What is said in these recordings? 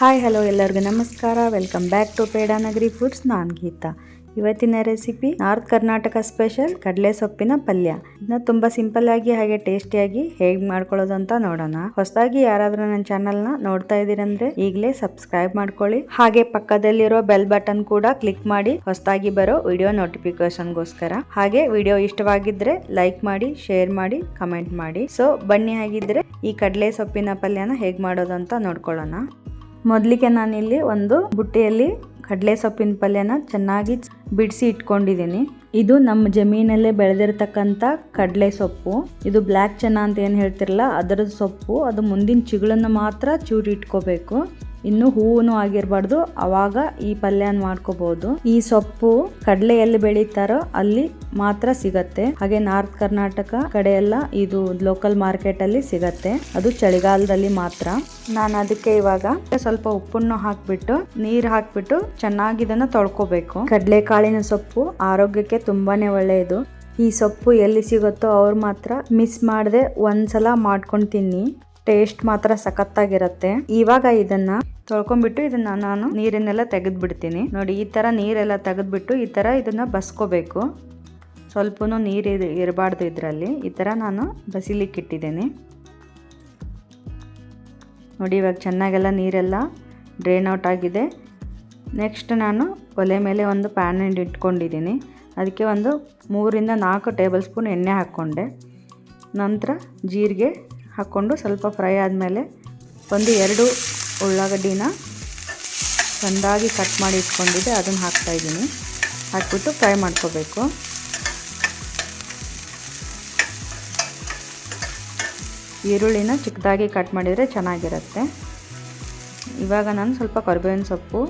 Hi, hello ಎಲ್ಲರಿಗೂ ನಮಸ್ಕಾರ. Welcome back to Pedanagari foods ನಾನು ಗೀತಾ. ಇವತ್ತಿನ ರೆಸಿಪಿ ನಾರ್ತ್ ಕರ್ನಾಟಕ ಸ್ಪೆಷಲ್ ಕಡಲೆ ಸೊಪ್ಪಿನ ಪಲ್ಯ. ಇದನ್ನ ತುಂಬಾ ಸಿಂಪಲ್ ಆಗಿ, ಹಾಗೆ ಟೇಸ್ಟಿಯಾಗಿ ಹೇಗ್ ಮಾಡ್ಕೊಳ್ಳೋದು ಅಂತ ನೋಡೋಣ. ಹೊಸದಾಗಿ ಯಾರಾದ್ರೂ ನನ್ನ ಚಾನಲ್ನ ನೋಡ್ತಾ ಇದ್ದೀರಂದ್ರೆ ಈಗಲೇ ಸಬ್ಸ್ಕ್ರೈಬ್ ಮಾಡ್ಕೊಳ್ಳಿ. ಹಾಗೆ ಪಕ್ಕದಲ್ಲಿರೋ ಬೆಲ್ ಬಟನ್ ಕೂಡ ಕ್ಲಿಕ್ ಮಾಡಿ ಹೊಸದಾಗಿ ಬರೋ ವಿಡಿಯೋ ನೋಟಿಫಿಕೇಶನ್ಗೋಸ್ಕರ ಹಾಗೆ ವಿಡಿಯೋ ಇಷ್ಟವಾಗಿದ್ರೆ ಲೈಕ್ ಮಾಡಿ ಶೇರ್ ಮಾಡಿ ಕಮೆಂಟ್ ಮಾಡಿ. ಸೊ ಬನ್ನಿ ಹಾಗಿದ್ರೆ ಈ ಕಡಲೆ ಸೊಪ್ಪಿನ ಪಲ್ಯನ ಹೇಗೆ ಮಾಡೋದು ಅಂತ ನೋಡ್ಕೊಳ್ಳೋಣ. ಮೊದಲಿಗೆ ನಾನಿಲ್ಲಿ ಒಂದು ಬುಟ್ಟಿಯಲ್ಲಿ ಕಡಲೆ ಸೊಪ್ಪಿನ ಪಲ್ಯನ ಚೆನ್ನಾಗಿ ಬಿಡಿಸಿ ಇಟ್ಕೊಂಡಿದ್ದೀನಿ. ಇದು ನಮ್ಮ ಜಮೀನಲ್ಲೇ ಬೆಳೆದಿರ್ತಕ್ಕಂಥ ಕಡಲೆ ಸೊಪ್ಪು. ಇದು ಬ್ಲ್ಯಾಕ್ ಚೆನ್ನ ಅಂತ ಏನು ಹೇಳ್ತಿರಲ್ಲ ಅದರ ಸೊಪ್ಪು. ಅದು ಮುಂದಿನ ಚಿಗುಳನ್ನು ಮಾತ್ರ ಚೂರಿ ಇಟ್ಕೋಬೇಕು. ಇನ್ನು ಹೂವು ಆಗಿರಬಾರ್ದು. ಅವಾಗ ಈ ಪಲ್ಯನ ಮಾಡ್ಕೋಬಹುದು ಈ ಸೊಪ್ಪು ಕಡಲೆ ಎಲ್ಲಿ ಬೆಳೀತಾರೋ ಅಲ್ಲಿ ಮಾತ್ರ ಸಿಗತ್ತೆ. ಹಾಗೆ ನಾರ್ತ್ ಕರ್ನಾಟಕ ಕಡೆ ಎಲ್ಲ ಇದು ಲೋಕಲ್ ಮಾರ್ಕೆಟ್ ಅಲ್ಲಿ ಸಿಗತ್ತೆ. ಅದು ಚಳಿಗಾಲದಲ್ಲಿ ಮಾತ್ರ. ನಾನು ಅದಕ್ಕೆ ಇವಾಗ ಸ್ವಲ್ಪ ಉಪ್ಪನ್ನು ಹಾಕ್ಬಿಟ್ಟು, ನೀರ್ ಹಾಕ್ಬಿಟ್ಟು ಚೆನ್ನಾಗಿ ಇದನ್ನ ತೊಳ್ಕೊಬೇಕು. ಕಡಲೆಕಾಳಿನ ಸೊಪ್ಪು ಆರೋಗ್ಯಕ್ಕೆ ತುಂಬಾನೇ ಒಳ್ಳೆಯದು ಈ ಸೊಪ್ಪು ಎಲ್ಲಿ ಸಿಗುತ್ತೋ ಅವ್ರು ಮಾತ್ರ ಮಿಸ್ ಮಾಡದೆ ಒಂದ್ಸಲ ಮಾಡ್ಕೊಂಡು ತಿನ್ನಿ. ಟೇಸ್ಟ್ ಮಾತ್ರ ಸಖತ್ತಾಗಿರತ್ತೆ. ಇವಾಗ ಇದನ್ನ ತೊಳ್ಕೊಂಡ್ಬಿಟ್ಟು ಇದನ್ನ ನಾನು ನೀರನ್ನೆಲ್ಲ ತೆಗೆದು ಬಿಡ್ತೀನಿ ನೋಡಿ, ಈ ತರ ನೀರೆಲ್ಲ ತೆಗೆದ್ಬಿಟ್ಟು ಈ ತರ ಇದನ್ನ ಬಸ್ಕೋಬೇಕು. ಸ್ವಲ್ಪನೂ ನೀರು ಇರಬಾರ್ದು ಇದರಲ್ಲಿ. ಈ ತರ ನಾನು ಬಸಿಲಿಕ್ಕೆ ಇಟ್ಟಿದ್ದೀನಿ ನೋಡಿ, ಇವಾಗ ಚೆನ್ನಾಗೆಲ್ಲ ನೀರೆಲ್ಲ ಡ್ರೈನ್ ಔಟ್ ಆಗಿದೆ. ನೆಕ್ಸ್ಟ್ ನಾನು ಒಲೆ ಮೇಲೆ ಒಂದು ಪ್ಯಾನ್ ಇಟ್ಕೊಂಡಿದ್ದೀನಿ. ಅದಕ್ಕೆ ಒಂದು ಮೂರಿಂದ ನಾಲ್ಕು ಟೇಬಲ್ ಸ್ಪೂನ್ ಎಣ್ಣೆ ಹಾಕ್ಕೊಂಡೆ. ನಂತರ ಜೀರಿಗೆ ಹಾಕ್ಕೊಂಡು ಸ್ವಲ್ಪ ಫ್ರೈ ಆದಮೇಲೆ ಒಂದು ಎರಡು ಉಳ್ಳಾಗಡ್ಡಿನ ಚೆಂದಾಗಿ ಕಟ್ ಮಾಡಿ ಇಟ್ಕೊಂಡಿದ್ದೆ, ಅದನ್ನು ಹಾಕ್ತಾಯಿದ್ದೀನಿ ಹಾಕ್ಬಿಟ್ಟು ಫ್ರೈ ಮಾಡ್ಕೋಬೇಕು. ಈರುಳ್ಳಿನ ಚಿಕ್ಕದಾಗಿ ಕಟ್ ಮಾಡಿದರೆ ಚೆನ್ನಾಗಿರುತ್ತೆ. ಇವಾಗ ನಾನು ಸ್ವಲ್ಪ ಕರಿಬೇವಿನ ಸೊಪ್ಪು,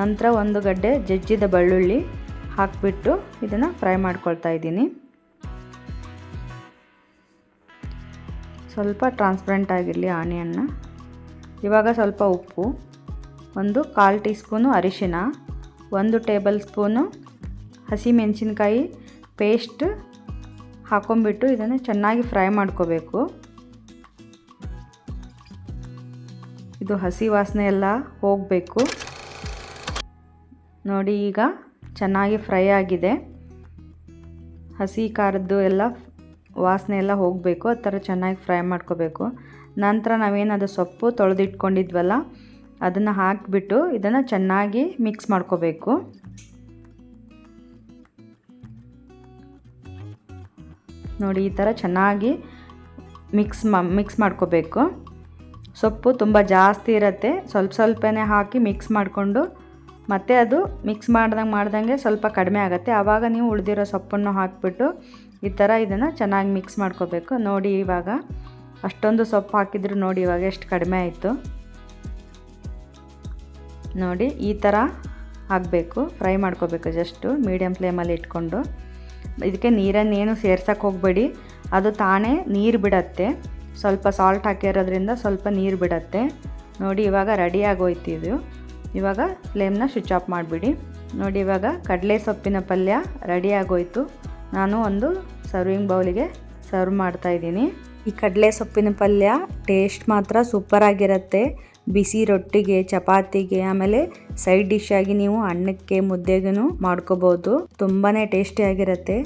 ನಂತರ ಒಂದು ಗಡ್ಡೆ ಜಜ್ಜಿದ ಬೆಳ್ಳುಳ್ಳಿ ಹಾಕಿಬಿಟ್ಟು ಇದನ್ನು ಫ್ರೈ ಮಾಡ್ಕೊಳ್ತಾ ಇದ್ದೀನಿ. ಸ್ವಲ್ಪ ಟ್ರಾನ್ಸ್ಪರೆಂಟ್ ಆಗಿರಲಿ ಆನಿಯನ್ನ. ಇವಾಗ ಸ್ವಲ್ಪ ಉಪ್ಪು, ಒಂದು ಕಾಲು ಟೀ ಸ್ಪೂನು ಅರಿಶಿನ, ಒಂದು ಟೇಬಲ್ ಸ್ಪೂನು ಹಸಿಮೆಣಸಿನ್ಕಾಯಿ ಪೇಸ್ಟ್ ಹಾಕೊಂಡ್ಬಿಟ್ಟು ಇದನ್ನು ಚೆನ್ನಾಗಿ ಫ್ರೈ ಮಾಡ್ಕೋಬೇಕು. ಇದು ಹಸಿ ವಾಸನೆ ಎಲ್ಲ ಹೋಗಬೇಕು. ನೋಡಿ ಈಗ ಚೆನ್ನಾಗಿ ಫ್ರೈ ಆಗಿದೆ. ಹಸಿ ಖಾರದ್ದು ಎಲ್ಲ ವಾಸನೆ ಎಲ್ಲ ಹೋಗಬೇಕು, ಆ ಥರ ಚೆನ್ನಾಗಿ ಫ್ರೈ ಮಾಡ್ಕೋಬೇಕು. ನಂತರ ನಾವೇನದು ಸೊಪ್ಪು ತೊಳೆದಿಟ್ಕೊಂಡಿದ್ವಲ್ಲ, ಅದನ್ನು ಹಾಕಿಬಿಟ್ಟು ಇದನ್ನು ಚೆನ್ನಾಗಿ ಮಿಕ್ಸ್ ಮಾಡ್ಕೋಬೇಕು. ನೋಡಿ, ಈ ಥರ ಚೆನ್ನಾಗಿ ಮಿಕ್ಸ್ ಮಾ ಮಿಕ್ಸ್ ಮಾಡ್ಕೋಬೇಕು. ಸೊಪ್ಪು ತುಂಬ ಜಾಸ್ತಿ ಇರುತ್ತೆ, ಸ್ವಲ್ಪ ಸ್ವಲ್ಪನೇ ಹಾಕಿ ಮಿಕ್ಸ್ ಮಾಡಿಕೊಂಡು, ಮತ್ತು ಅದು ಮಿಕ್ಸ್ ಮಾಡ್ದಂಗೆ ಮಾಡ್ದಂಗೆ ಸ್ವಲ್ಪ ಕಡಿಮೆ ಆಗುತ್ತೆ. ಆವಾಗ ನೀವು ಉಳಿದಿರೋ ಸೊಪ್ಪನ್ನು ಹಾಕಿಬಿಟ್ಟು ಈ ಥರ ಇದನ್ನು ಚೆನ್ನಾಗಿ ಮಿಕ್ಸ್ ಮಾಡ್ಕೋಬೇಕು. ನೋಡಿ ಇವಾಗ ಅಷ್ಟೊಂದು ಸೊಪ್ಪು ಹಾಕಿದ್ರು ನೋಡಿ ಇವಾಗ ಎಷ್ಟು ಕಡಿಮೆ ಆಯಿತು. ನೋಡಿ ಈ ಥರ ಆಗಬೇಕು ಫ್ರೈ ಮಾಡ್ಕೋಬೇಕು ಜಸ್ಟು ಮೀಡಿಯಮ್ ಫ್ಲೇಮಲ್ಲಿ ಇಟ್ಕೊಂಡು. ಇದಕ್ಕೆ ನೀರನ್ನೇನು ಸೇರ್ಸಕ್ಕೆ ಹೋಗಬೇಡಿ. ಅದು ತಾನೇ ನೀರು ಬಿಡತ್ತೆ. ಸ್ವಲ್ಪ ಸಾಲ್ಟ್ ಹಾಕಿರೋದ್ರಿಂದ ಸ್ವಲ್ಪ ನೀರು ಬಿಡತ್ತೆ. ನೋಡಿ ಇವಾಗ ರೆಡಿ ಆಗೋಯ್ತು ಇದು. ಇವಾಗ ಫ್ಲೇಮ್ನ ಸ್ವಿಚ್ ಆಫ್ ಮಾಡಿಬಿಡಿ. ನೋಡಿ ಇವಾಗ ಕಡಲೆ ಸೊಪ್ಪಿನ ಪಲ್ಯ ರೆಡಿ ಆಗೋಯ್ತು. ನಾನು ಒಂದು ಸರ್ವಿಂಗ್ ಬೌಲಿಗೆ ಸರ್ವ್ ಮಾಡ್ತಾಯಿದ್ದೀನಿ ಈ ಕಡಲೆ ಸೊಪ್ಪಿನ ಪಲ್ಯ ಟೇಸ್ಟ್ ಮಾತ್ರ ಸೂಪರ್ ಆಗಿರುತ್ತೆ. ಬಿಸಿ ರೊಟ್ಟಿಗೆ, ಚಪಾತಿಗೆ, ಆಮೇಲೆ ಸೈಡ್ ಡಿಶ್ ಆಗಿ ನೀವು ಅನ್ನಕ್ಕೆ ಮುದ್ದೆಗೂ ಮಾಡ್ಕೋಬೋದು. ತುಂಬಾ ಟೇಸ್ಟಿಯಾಗಿರುತ್ತೆ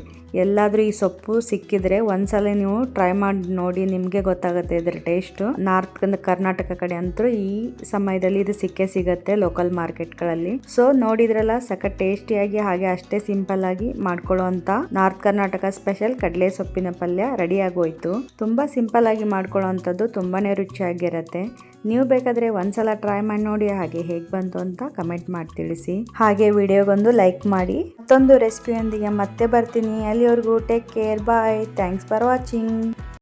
ಎಲ್ಲಾದರೂ ಈ ಸೊಪ್ಪು ಸಿಕ್ಕಿದ್ರೆ ಒಂದ್ಸಲ ನೀವು ಟ್ರೈ ಮಾಡಿ ನೋಡಿ, ನಿಮಗೆ ಗೊತ್ತಾಗುತ್ತೆ ಇದರ ಟೇಸ್ಟು ನಾರ್ತ್ ಕರ್ನಾಟಕ ಕಡೆ ಅಂತೂ ಈ ಸಮಯದಲ್ಲಿ ಇದು ಸಿಕ್ಕೇ ಸಿಗುತ್ತೆ ಲೋಕಲ್ ಮಾರ್ಕೆಟ್ಗಳಲ್ಲಿ ಸೊ ನೋಡಿದ್ರಲ್ಲ, ಸಖತ್ ಟೇಸ್ಟಿಯಾಗಿ ಹಾಗೆ ಅಷ್ಟೇ ಸಿಂಪಲ್ ಆಗಿ ಮಾಡ್ಕೊಳ್ಳೋ ಅಂತ ನಾರ್ತ್ ಕರ್ನಾಟಕ ಸ್ಪೆಷಲ್ ಕಡಲೆ ಸೊಪ್ಪಿನ ಪಲ್ಯ ರೆಡಿ ಆಗೋಯ್ತು. ತುಂಬಾ ಸಿಂಪಲ್ ಆಗಿ ಮಾಡ್ಕೊಳ್ಳೋವಂಥದ್ದು ತುಂಬಾನೇ ರುಚಿಯಾಗಿರುತ್ತೆ. ನೀವು ಬೇಕಾದರೆ ಒಂದ್ಸಲ ಟ್ರೈ ಮಾಡಿ ನೋಡಿ, ಹಾಗೆ ಹೇಗೆ ಬಂತು ಅಂತ ಕಮೆಂಟ್ ಮಾಡಿ ತಿಳಿಸಿ. ಹಾಗೆ ವಿಡಿಯೋಗೊಂದು ಲೈಕ್ ಮಾಡಿ. ಮತ್ತೊಂದು ರೆಸಿಪಿಯೊಂದಿಗೆ ಮತ್ತೆ ಬರ್ತೀನಿ. ಅಲ್ಲಿವರೆಗೂ take care bye thanks for watching